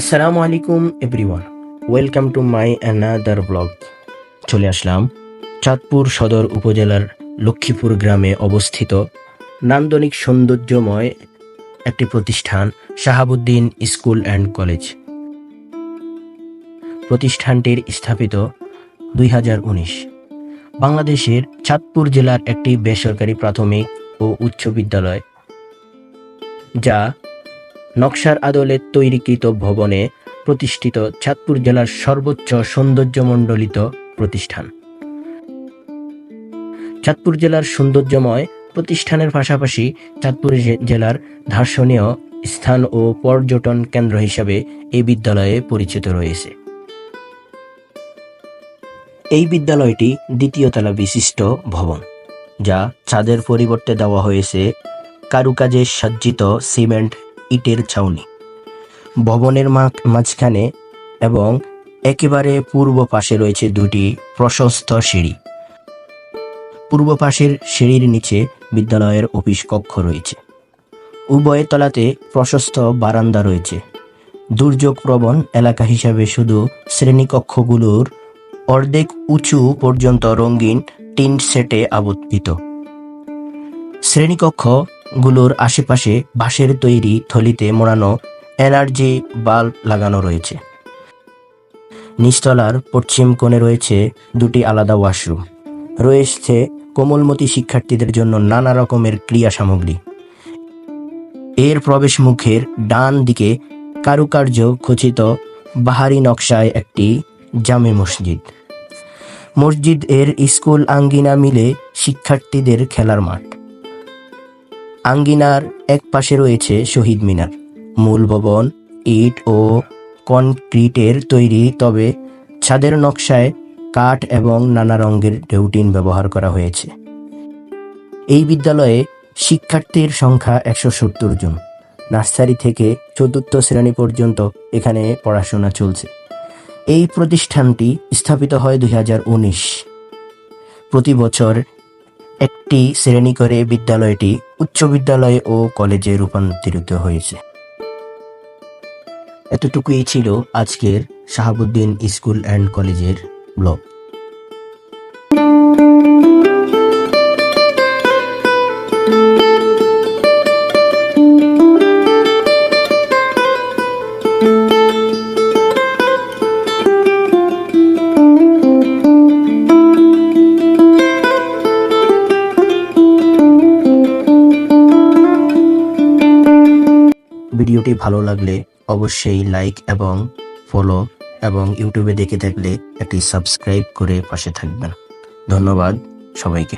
আসসালামু আলাইকুম, everyone. Welcome to my another blog. চলে আসলাম চাঁদপুর সদর উপজেলার লক্ষ্মীপুর গ্রামে অবস্থিত নান্দনিক সৌন্দর্যময় একটি প্রতিষ্ঠান, শাহাবুদ্দিন স্কুল অ্যান্ড কলেজ। প্রতিষ্ঠানটির স্থাপিত দুই হাজার উনিশ। বাংলাদেশের চাঁদপুর জেলার একটি বেসরকারি প্রাথমিক ও উচ্চ বিদ্যালয়, যা নকশার আদলে তৈরিকৃত ভবনে প্রতিষ্ঠিত চাঁদপুর জেলার সর্বোচ্চ সৌন্দর্যমণ্ডলিত প্রতিষ্ঠান। চাঁদপুর জেলার সৌন্দর্যময় প্রতিষ্ঠানের পাশাপাশি চাঁদপুর জেলার দর্শনীয় স্থান ও পর্যটন কেন্দ্র হিসাবে এই বিদ্যালয়ে পরিচিত রয়েছে। এই বিদ্যালয়টি দ্বিতীয় তলা বিশিষ্ট ভবন, যা ছাদের পরিবর্তে দেওয়া হয়েছে কারুকাজে সজ্জিত সিমেন্ট ইটের ছাউনি। ভবনের মাঝখানে এবং একেবারে পূর্ব পাশে রয়েছে দুটি প্রশস্ত সিঁড়ি। পূর্ব পাশের সিঁড়ির নিচে বিদ্যালয়ের অফিস কক্ষ রয়েছে। উভয় তলাতে প্রশস্ত বারান্দা রয়েছে। দুর্যোগ প্রবণ এলাকা হিসাবে শুধু শ্রেণীকক্ষগুলোর অর্ধেক উঁচু পর্যন্ত রঙিন টিন সেটে আবর্তিত। শ্রেণীকক্ষগুলোর আশেপাশে বাঁশের তৈরি থলিতে মোড়ানো এনার্জি বাল্ব লাগানো রয়েছে। নিচতলার পশ্চিম কোণে রয়েছে দুটি আলাদা ওয়াশরুম। রয়েছে কোমলমতি শিক্ষার্থীদের জন্য নানা রকমের ক্রিয়া সামগ্রী। এর প্রবেশ মুখের ডান দিকে কারুকার্য খচিত বাহারি নকশায় একটি জামে মসজিদ। মসজিদ এর স্কুল আঙ্গিনা মিলে শিক্ষার্থীদের খেলার মাঠ। আঙ্গিনার এক পাশে রয়েছে শহীদ মিনার। মূল ভবন, ইট ও কনক্রিটের তৈরি, তবে ছাদের নকশায় কাঠ এবং নানা রঙের ডেউটিন ব্যবহার করা হয়েছে। এই বিদ্যালয়ে শিক্ষার্থীর সংখ্যা একশো সত্তর জন। নার্সারি থেকে চতুর্থ শ্রেণি পর্যন্ত এখানে পড়াশোনা চলছে। এই প্রতিষ্ঠানটি স্থাপিত হয় দুই হাজার উনিশ। প্রতি বছর একটি শ্রেণি করে বিদ্যালয়টি উচ্চ বিদ্যালয় ও কলেজে রূপান্তরিত হয়েছে। এতটুকুই ছিল আজকের শাহাবুদ্দিন স্কুল অ্যান্ড কলেজের ব্লগ। ভিডিওটি ভালো লাগলে অবশ্যই লাইক এবং ফলো এবং ইউটিউবে দেখে থাকলে একটি সাবস্ক্রাইব করে পাশে থাকবেন। ধন্যবাদ সবাইকে।